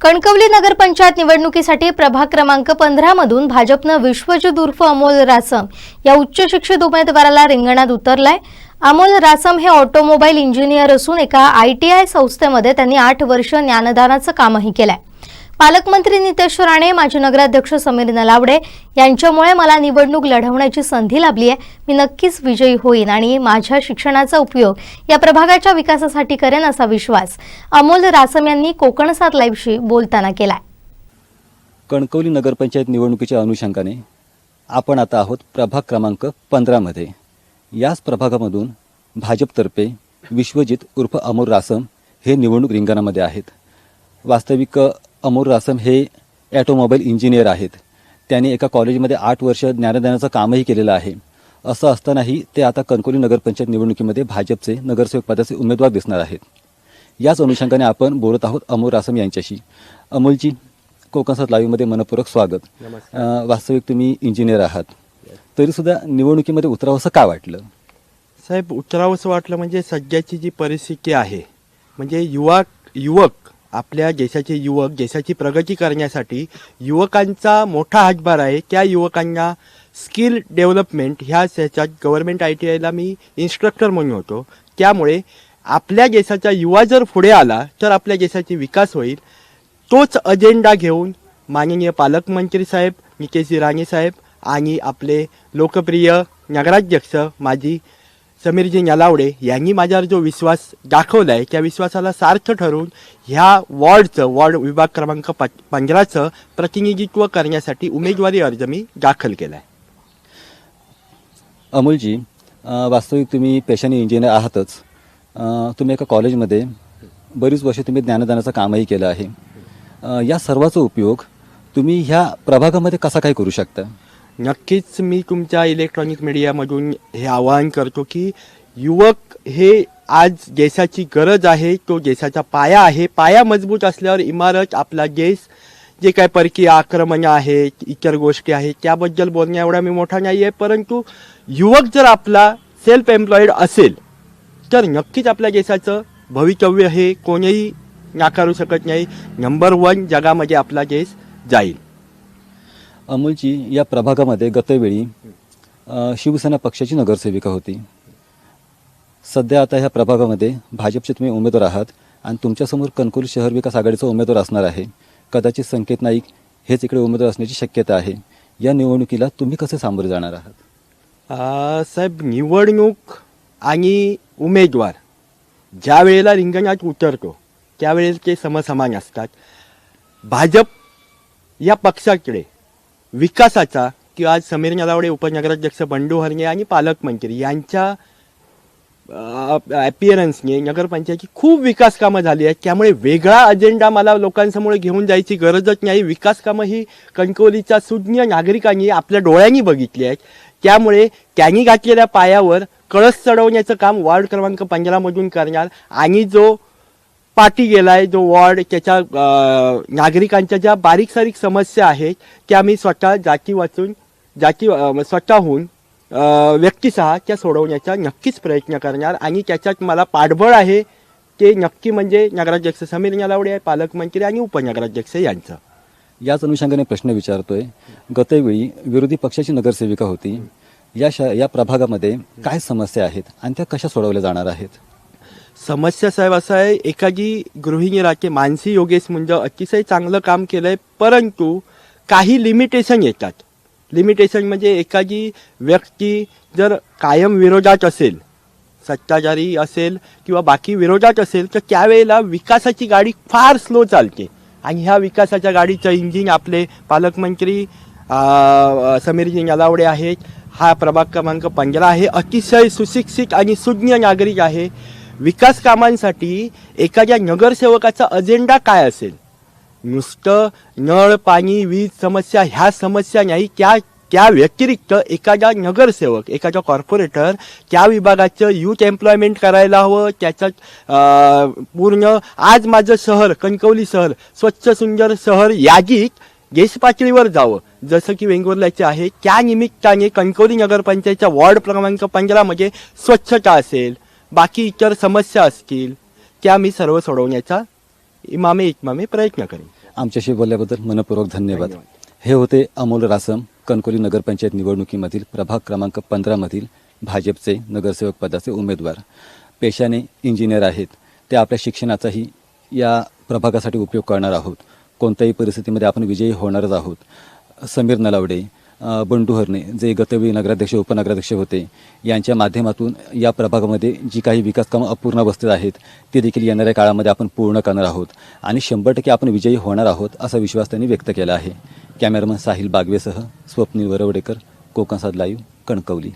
कणकवली नगरपंचायत निवडणुकीसाठी प्रभाग क्रमांक पंधरा मधून भाजपनं विश्वजित उर्फ अमोल रासम या उच्च शिक्षित उमेदवाराला रिंगणात उतरलाय. अमोल रासम हे ऑटोमोबाईल इंजिनियर असून एका आय टी आय संस्थेमध्ये त्यांनी आठ वर्ष ज्ञानदानाचं कामही केलंय. पालकमंत्री नितेश राणे माजी नगराध्यक्ष समीर नलावडे यांच्यामुळे मला निवडणूक लढवण्याची संधी लाभली आहे. मी नक्कीच विजयी होईन आणि माझ्या शिक्षणाचा उपयोग या प्रभागाच्या विकासासाठी करेन असा विश्वास अमोल रासम यांनी कोकण सात लाईव्हशी बोलताना केलाय. कणकवली नगरपंचायत निवडणुकीच्या अनुषंगाने आपण आता आहोत प्रभाग क्रमांक पंधरामध्ये याच प्रभागामधून भाजपतर्फे विश्वजित उर्फ अमोल रासम हे निवडणूक रिंगणामध्ये आहेत. वास्तविक अमोल रासम हे ॲटोमोबाईल इंजिनियर आहेत. त्यांनी एका कॉलेजमध्ये आठ वर्ष ज्ञानदानाचं कामही केलेलं आहे. असं असतानाही ते आता कणकवली नगरपंचायत निवडणुकीमध्ये भाजपचे नगरसेवक पदाचे उमेदवार दिसणार आहेत. याच अनुषंगाने आपण बोलत आहोत अमोल रासम यांच्याशी. अमोलजी कोकणसात लाईव्हमध्ये मनपूर्वक स्वागत. वास्तविक तुम्ही इंजिनियर आहात. तरीसुद्धा निवडणुकीमध्ये उतरावंसं का वाटलं? साहेब उतरावंसं वाटलं म्हणजे सध्याची जी परिस्थिती आहे म्हणजे युवा युवक आपल्या देशाचे युवक देशाची प्रगती करण्यासाठी युवकांचा मोठा हातभार आहे. त्या युवकांना स्किल डेव्हलपमेंट ह्या ह्याच्यात गव्हर्नमेंट आय टी आयला मी इन्स्ट्रक्टर म्हणून होतो. त्यामुळे आपल्या देशाचा युवा जर पुढे आला तर आपल्या देशाची विकास होईल. तोच अजेंडा घेऊन माननीय पालकमंत्री साहेब नितेशजी राणे साहेब आणि आपले लोकप्रिय नगराध्यक्ष माजी समीरजी नलावडे यांनी माझ्यावर जो विश्वास दाखवला आहे त्या विश्वासाला सार्थ ठरवून ह्या वॉर्डचं वॉर्ड विभाग क्रमांक प पंधराचं प्रतिनिधित्व करण्यासाठी उमेदवारी अर्ज मी दाखल केला आहे अमोलजी वास्तविक तुम्ही पेशाने इंजिनियर आहातच. तुम्ही एका कॉलेजमध्ये बरीच वर्ष तुम्ही ज्ञानदानाचं कामही केलं आहे. या सर्वाचा उपयोग तुम्ही ह्या प्रभागामध्ये कसा काय करू शकता? नक्कीच मी तुमच्या इलेक्ट्रॉनिक मीडियामधून हे आवाहन करतो की युवक हे आज देशाची गरज आहे तो देशाचा पाया आहे. पाया मजबूत असल्यावर इमारत आपला देश जे काय परकीय आक्रमणं आहेत इतर गोष्टी आहेत त्याबद्दल बोलण्या एवढा मी मोठा नाही आहे परंतु युवक जर आपला सेल्फ एम्प्लॉईड असेल तर नक्कीच आपल्या देशाचं भवितव्य हे कोणीही नाकारू शकत नाही. नंबर वन जगामध्ये आपला देश जाईल. अमोलजी या प्रभागामध्ये गतवेळी शिवसेना पक्षाची नगरसेविका होती. सध्या आता ह्या प्रभागामध्ये भाजपचे तुम्ही उमेदवार आहात आणि तुमच्यासमोर कणकुल शहर विकास आघाडीचा उमेदवार असणार आहे. कदाचित संकेत नाईक हेच इकडे उमेदवार असण्याची शक्यता आहे. या निवडणुकीला तुम्ही कसे सामोरे जाणार आहात? साहेब निवडणूक आणि उमेदवार ज्या वेळेला रिंगणात उतरतो त्यावेळेस ते समसमान असतात. भाजप या पक्षाकडे विकासाचा की आज समीर नलावडे उपनगराध्यक्ष बंडू हरणे आणि पालकमंत्री यांच्या ॲपिअरन्सने नगरपंचायतची खूप विकास कामं झाली आहेत. त्यामुळे वेगळा अजेंडा मला लोकांसमोर घेऊन जायची गरजच नाही. विकास कामं ही कणकवलीच्या सुज्ञ नागरिकांनी आपल्या डोळ्यांनी बघितली आहेत. त्यामुळे त्यांनी घातलेल्या पायावर कळस चढवण्याचं काम वार्ड क्रमांक पंधरामधून करणार आणि जो पाठी गेलाय जो वॉर्ड त्याच्या नागरिकांच्या ज्या बारीक सारीक समस्या आहेत त्या मी स्वतः जाती वाचून जाती स्वतःहून अं, व्यक्तिशः त्या सोडवण्याचा नक्कीच प्रयत्न करणार. आणि त्याच्यात मला पाठबळ आहे ते नक्की म्हणजे नगराध्यक्ष समीर नलावडे आहे पालकमंत्री आणि उपनगराध्यक्ष यांचं. याच अनुषंगाने प्रश्न विचारतोय. गतवेळी विरोधी पक्षाची नगरसेविका होती. या श या प्रभागामध्ये काय समस्या आहेत आणि त्या कशा सोडवल्या जाणार आहेत? समस्या साहेब असं आहे एखादी गृहिणी राहते मानसी योगेश म्हणजे अतिशय चांगलं काम केलं आहे परंतु काही लिमिटेशन येतात. लिमिटेशन म्हणजे एखादी व्यक्ती जर कायम विरोधात असेल सत्ताधारी असेल किंवा बाकी विरोधात असेल तर त्यावेळेला विकासाची गाडी फार स्लो चालते. आणि ह्या विकासाच्या गाडीचं इंजिन आपले पालकमंत्री समीरजी नलावडे आहेत. हा प्रभाग क्रमांक पंधरा आहे. अतिशय सुशिक्षित आणि सुज्ञ नागरिक आहे. विकास कामांसाठी एखाद्या नगरसेवकाचा अजेंडा काय असेल? नुसतं नळ पाणी वीज समस्या ह्या समस्या नाही त्या त्या व्यतिरिक्त एखादा नगरसेवक एखादा कॉर्पोरेटर त्या विभागाचं यूथ एम्प्लॉयमेंट करायला हवं त्याच्यात पूर्ण आज माझं शहर कणकवली शहर स्वच्छ सुंदर शहर यादीत देश पातळीवर जावं. जसं की वेंगुर्ल्याचे आहे त्या निमित्ताने कणकवली नगरपंचायतच्या वॉर्ड क्रमांक पंधरामध्ये स्वच्छता असेल बाकी इतर समस्या असतील त्या मी सर्व सोडवण्याचा इमामे इतमामे प्रयत्न करेन. आमच्याशी बोलल्याबद्दल मनपूर्वक धन्यवाद. हे होते अमोल रासम कणकोली नगरपंचायत निवडणुकीमधील प्रभाग क्रमांक पंधरामधील भाजपचे नगरसेवक पदाचे उमेदवार. पेशाने इंजिनियर आहेत. ते आपल्या शिक्षणाचाही या प्रभागासाठी उपयोग करणार आहोत. कोणत्याही परिस्थितीमध्ये आपण विजयी होणारच आहोत. समीर नलावडे बंडू हरणे जे गतवेळी नगराध्यक्ष उपनगराध्यक्ष होते यांच्या माध्यमातून या प्रभागामध्ये जी काही विकास कामं अपूर्ण अवस्थेत आहेत ते देखील येणाऱ्या काळामध्ये आपण पूर्ण करणार आहोत. आणि शंभर टक्के आपण विजयी होणार आहोत असा विश्वास त्यांनी व्यक्त केला आहे. कॅमेरामन साहिल बागवेसह स्वप्नील वरवडेकर कोकणसाद लाईव्ह कणकवली.